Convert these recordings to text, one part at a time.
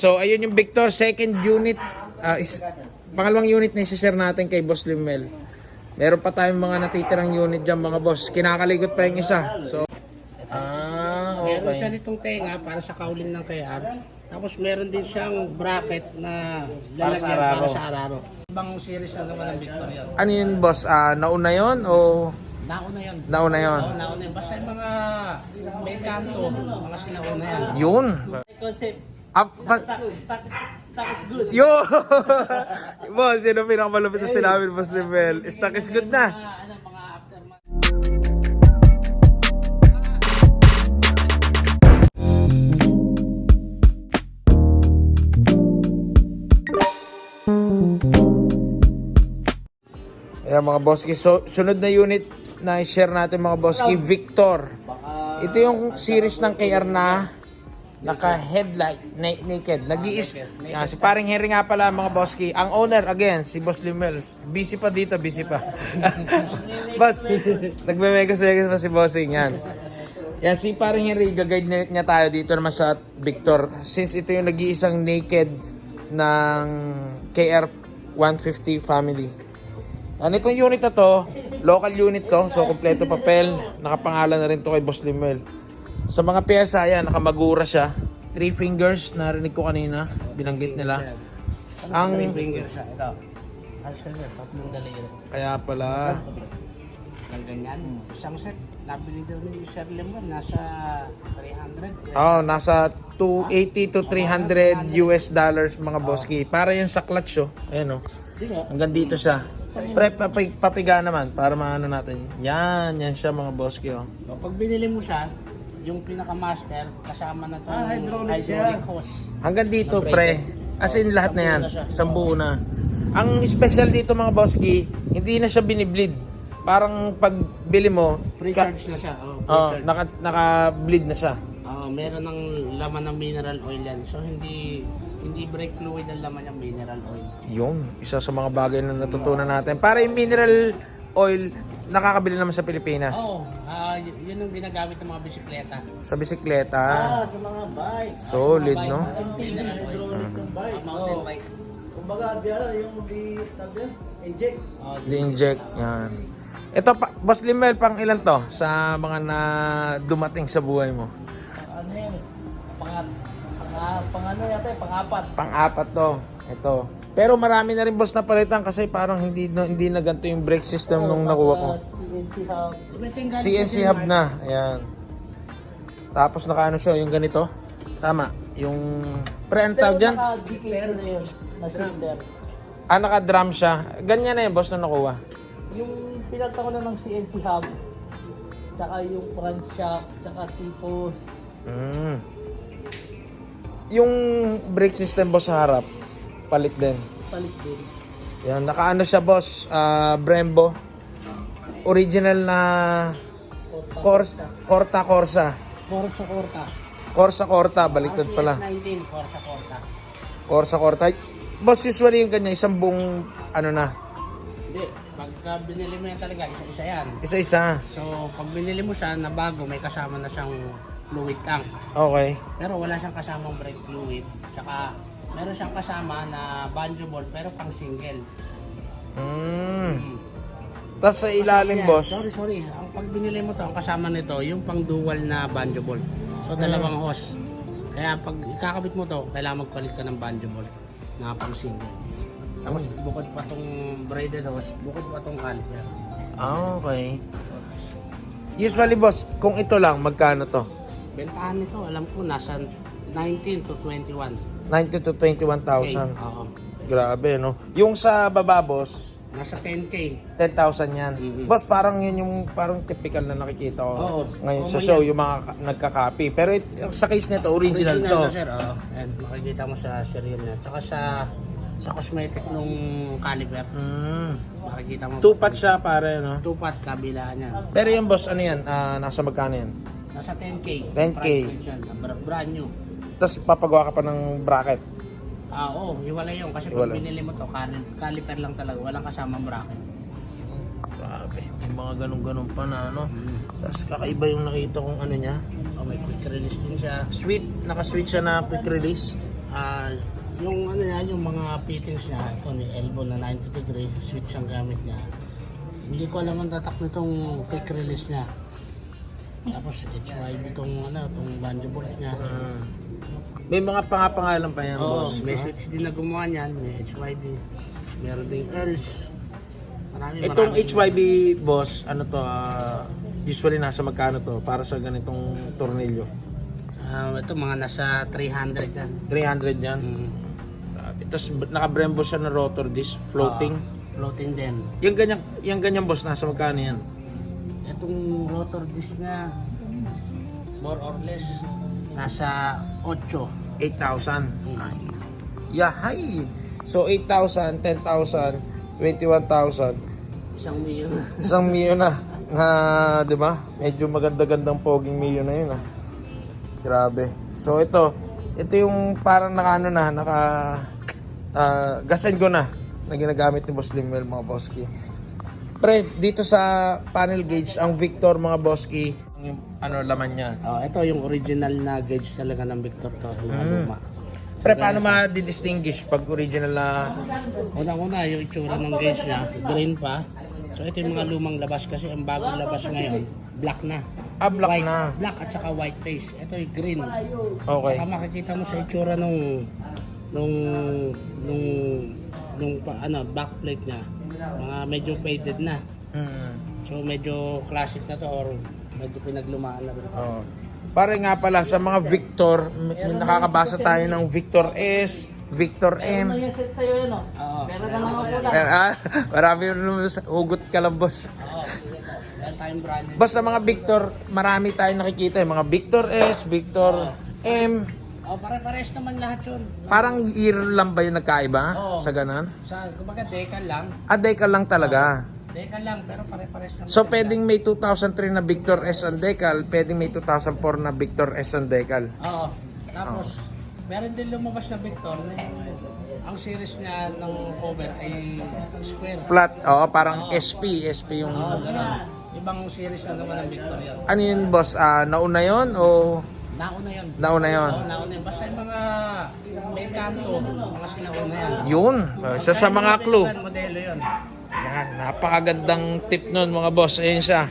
So, ayun yung Victor, second unit. ah, is, pangalawang unit na isi-share natin kay Boss Limel. Meron pa tayong mga natitirang unit dyan mga boss. Kinakaligot pa yung isa. So, ah, Meron siya okay. nitong tenga para sa kauling ng KR. Tapos meron din siyang bracket na lalagyan araro. para sa araro. Ibang series na naman ng Victor yun. Ano yun boss? Ah, nauna yon o Nauna yun. nauna yon? Oo, nauna yun. Basta yung mga may kanto, mga sinauna yan. Yun. Concept. Ah, pa- Stock, stock, stock is good. Yo! boss, yun ang pinakamalupit na sinabi Boss Limel. Stock is good na. Mga, ano, mga aftermarket. Ayan mga boski, so, sunod na unit na i-share natin mga boski, Victor. Ito yung series ng KR na naka-headlight, na- naked, nag-iis. Ah, si paring Henry nga pala mga boski. Ang owner, again, si Boss Limel. Busy pa dito, busy pa. Boss, nagme-megas-megas pa si Bossing. Yan. Yan, si paring Henry, gagayad niya, niya tayo dito naman sa Victor. Since ito yung nag-iisang naked ng KR 150 family. Ano itong unit na to, local unit to, so kompleto papel, nakapangalan na rin to kay Boss Limel. Sa mga pyesa, ayan, nakamagura siya. Three fingers, narinig ko kanina, binanggit nila. Three Ang, finger siya. Ito. Ano siya yun? Tatlong daliri. kaya pala, Ang ganyan. Isang set. Nabili daw ni Sir Lemon. Nasa 300. oh, nasa 280 to 300 US dollars mga boski. Para yan sa clutch, oh. Ayan, oh. Hanggang dito siya. Pre, papig, papiga naman, para maano natin. Yan, yan siya mga boski, oh. Pag binili mo siya, yung pinaka-master, kasama na to Ah, hydraulic hydraulic siya. hose. Hanggang dito, pre. As in, lahat na yan. Sambu na. Ang special dito mga boski, hindi na siya binibleed. Parang pag bili mo, ka, Pre-charge na siya. Oh, oh, pre-charge. naka, naka-bleed na siya. Oo, meron ng laman ng mineral oil yan. So hindi hindi brake fluid ang laman ng mineral oil. Yun, isa sa mga bagay na natutunan natin. Para yung mineral oil, nakakabili naman sa Pilipinas. Oo, ah, y- yun ang ginagamit ng mga bisikleta. Sa bisikleta. Ah, sa mga bike. Solid, Sa mga no? bike, Mineral oil. Hydraulic ng bike. Ah, mountain Oh. bike. Kumbaga, diyan yung. Eject. Oh, Di-inject. Yan. Ito, pa, Boss Limel, pang ilan to sa mga na dumating sa buhay mo? Ano yan? Pang, pang, pang ano yata, pang-apat. Pang-apat to. Ito. Pero marami na rin boss na palitan kasi parang hindi no, hindi na ganito yung brake system nung nakuha ko. CNC hub. CNC hub na. Ayan. Tapos nakaano siya, yung ganito. Tama. Yung pre ano tawag dyan? naka-declarer na yun. Na cylinder. Ah, naka-drum siya. Ganyan na yun, boss, na nakuha. Yung pinagta ko na ng CNC hub. Tsaka yung front shock. Tsaka tipos. Mm. Yung brake system, boss, sa harap. Palit din. Palit din. Yan, nakaano siya, boss. ah, Brembo. Original na Corsa, Corta Corsa. Corsa Corta. Corsa Corta, baliktad pala. RCS 19, Corsa Corta. Corsa Corta. Boss, usually yung ganyan, isang buong, ano na, Hindi, pagka binili mo yan talaga, isa-isa yan. isa-isa. So, pag binili mo siya na bago, may kasama na siyang fluid tank. Okay. Pero wala siyang kasamang brake fluid. Tsaka, meron siyang kasama na banjo ball, pero pang single. Mm. Hmm. Tapos sa ilalim, boss. Sorry, sorry. Ang pag binili mo to, ang kasama nito, yung pang dual na banjo ball. So, dalawang hose. Kaya pag ikakabit mo to, kailangan magpalit ka ng banjo ball na pang single. Tapos, bukod pa tong braided hose, bukod pa tong caliper. Ah, okay. Usually, boss, kung ito lang, magkano to? Bentahan nito, alam ko, nasa 19 to 21. 90 to 21,000. Oo. Grabe, no? Yung sa baba, boss, Nasa 10K. 10,000 yan. Mhm. Boss, parang yun yung parang typical na nakikita ko Oo. ngayon sa show, yan. yung mga ka- nagka-copy. Pero it, sa case nito, original, to. na, sir. Oo. And makikita mo sa serial niya. Tsaka sa sa cosmetic nung caliper. Mm. Makikita mo. Tupat siya, pare, no? Tupat, kabilaan niya. Pero yung boss, ano yan? Ah, nasa magkano yan? Nasa 10K. 10K. Price range yan. Brand new. Tapos papagawa ka pa ng bracket. Ah, oo, hiwalay yun. Kasi Hiwalay. pag binili mo to, cali- caliper lang talaga. Walang kasamang bracket. Grabe. May mga ganun-ganun pa na, ano? Mm. Tapos kakaiba yung nakita kong ano niya. Oh, may quick release din siya. Sweet, naka-sweet siya na quick release. Ah, yung ano yan, yung mga fittings niya, ito ni elbow na 90 degree, switch ang gamit niya. Hindi ko alam ang tatak nitong quick release niya. Tapos HYB itong ano, itong banjo bolt niya. Ah. May mga pangapangalan pa yan, Oo, boss. may switch din na gumawa niyan, may HYB. Meron ding Earls. Marami, Itong marami. HYB, boss, ano to, ah, usually nasa magkano to para sa ganitong tornilyo? Ah, ito mga nasa 300 yan. 300 yan. Mm. Grabe. Tapos naka-brembo siya na rotor disc, floating. Ah, floating din. yung ganyan, yung ganyan boss, nasa magkano yan? Itong rotor disc niya, more or less, nasa 8. 8,000. Mm. Ay. Yahay! So 8,000, 10,000, 21,000. Isang milyon. Isang milyon na. Na, di ba? Medyo maganda-gandang poging milyon na yun ah. Grabe. So ito, ito yung parang naka ano na, naka ah, gas and go na na ginagamit ni Boss Limwell mga boski. Pre, dito sa panel gauge, ang Victor mga boski, yung ano laman niya. oh, ito yung original na gauge talaga ng Victor to, yung Mm. luma. Pre, paano ma-distinguish pag original na Unang-una, yung itsura ng gauge niya, green pa. So ito yung mga lumang labas kasi ang bagong labas ngayon, black na. ah, black white, na? Black at saka white face. Ito yung green. Okay. Saka makikita mo sa itsura nung nung nung nung pa, ano backplate niya mga medyo faded na Mm. so medyo classic na to or medyo pinaglumaan na rin Oo. Pare nga pala sa mga Victor, m- nakakabasa tayo ng Victor S, Victor Ano M. yung set sa'yo yun, oh? Oo. Meron na mga pula. Eh, ah, marami sa hugot ka lang, boss. oo yan tayong brand Basta mga Victor, marami tayong nakikita. Yung mga Victor S, Victor M. oh pare-pares naman lahat yun Parang year lang ba yung nagkaiba? Oo. Sa ganon? sa kumbaga decal lang Ah, Decal lang talaga. Decal lang pero pare-pares naman So, pwedeng may 2003 na Victor S ang Decal, pwedeng may 2004 na Victor S ang Decal. oo tapos meron din lumabas na Victor ang series niya ng cover ay square Flat, oo, parang SP, SP yung... Oo, ganun. Ibang series na naman ng Victor yun. Ano yun, boss? Ah, nauna yon o Nauna yun. nauna yon? Oo, nauna yun. Basta yung mga may kanto, mga sinauna yan. Yun, isa sa mga clue. Modelo yun. Yan, napakagandang tip nun mga boss. Ayun siya.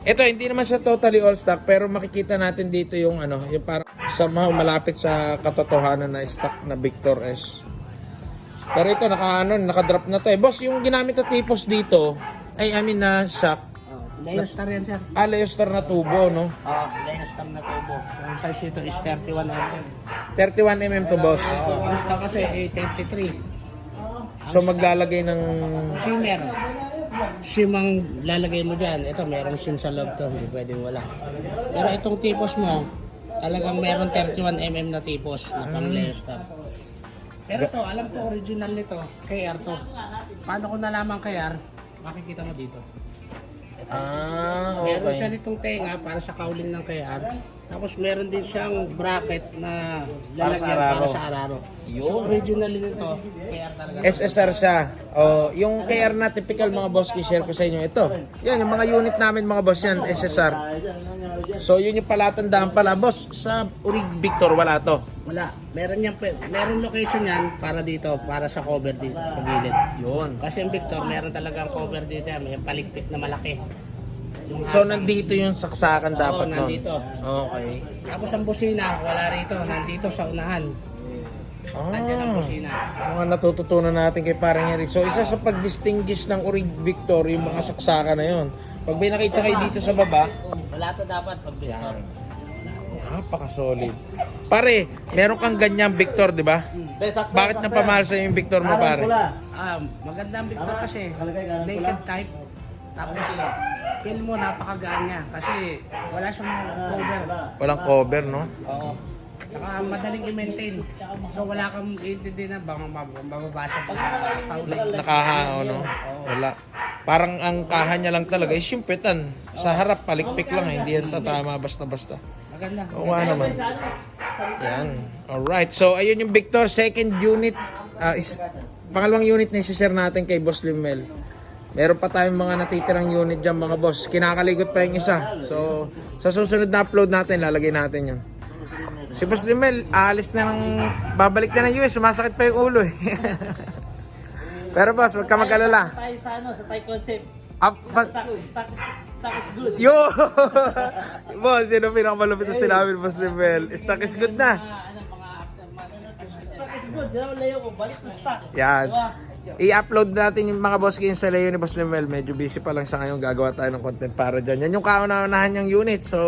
Ito, hindi naman siya totally all stock, pero makikita natin dito yung ano, yung parang somehow malapit sa katotohanan na stock na Victor S. Pero ito, naka, ano, naka-drop na to eh. Boss, yung ginamit na tipos dito, ay I mean na shock, Leo Star yan, sir. ah, Leostar na tubo, no? Oo, Leo Star na tubo. So, ang size ito is 31 mm. 31mm to, boss. Oo, ang stock kasi 33. So, maglalagay ng... Shimmer. Shim ang lalagay mo dyan. Ito, merong shim sa loob to. Hindi pwedeng wala. Pero itong tipos mo, talagang meron 31mm na tipos na pang Leo Star. Pero to, alam ko original nito, KR to. Paano ko nalaman KR? Makikita mo dito. Ah, Meron siya okay. nitong tenga para sa cowling ng KR. Tapos meron din siyang bracket na Para sa lalagyan araro. para sa araro. So originally nito, KR talaga. SSR siya. O, yung KR na typical mga boss, i-share ko sa inyo ito. Yan, yung mga unit namin mga boss yan, SSR. So, yun yung palatandaan pala. Boss, sa Urig Victor, wala to. Wala. Meron yan, meron location yan para dito, para sa cover dito, sa gilid. Yun. Kasi yung Victor, meron talagang cover dito yan, may paligpit na malaki. Yung So, nandito yung saksakan dapat Oo, nun. nandito. Okay. Tapos ang busina, wala rito, nandito sa unahan. Nandiyan ang Ah, busina. mga natututunan natin kay parang Henry. So, isa sa pag-distinguish ng Urig Victor, yung mga saksakan na yun. Pag may nakita kayo dito sa baba, Wala to dapat pag Victor. napaka-solid. Pare, meron kang ganyang Victor, di ba? Bakit napamahal sa yung Victor mo, pare? Ah, maganda ang Victor kasi naked type. Tapos feel mo napakagaan niya kasi wala siyang cover. Walang cover, no? Oo. Saka madaling i-maintain. So wala kang intindi na bang mababasa pa ng pauling. Nakaha, no? Wala. Parang ang kaha niya lang talaga is yung petan. Sa harap, palikpik lang eh. Hindi yan tatama basta-basta. Maganda. Oo nga naman. Yan. Alright. So, ayun yung Victor. Second unit. ah, is, pangalawang unit na isi-share natin kay Boss Limel. Meron pa tayong mga natitirang unit dyan mga boss. Kinakaligot pa yung isa. So, sa susunod na upload natin, lalagay natin yun. Si Boss Limel, aalis na ng, babalik na ng US, sumasakit pa yung ulo eh. Pero boss, wag ka mag-alala. Tayo sa ano, sa Thai concept. Up, pa- Stock, stock, stock is good. Yo! boss, yun ang pinakamalupit na sinabi Boss Limel. Stock is good na. ano. Stock is good. Yan ang layo ko. Balik na stock. Yan. Diba? I-upload natin yung mga boss games sa layo ni Boss Limel. Medyo busy pa lang sa ngayon. Gagawa tayo ng content para dyan. Yan yung kauna-unahan niyang unit. So,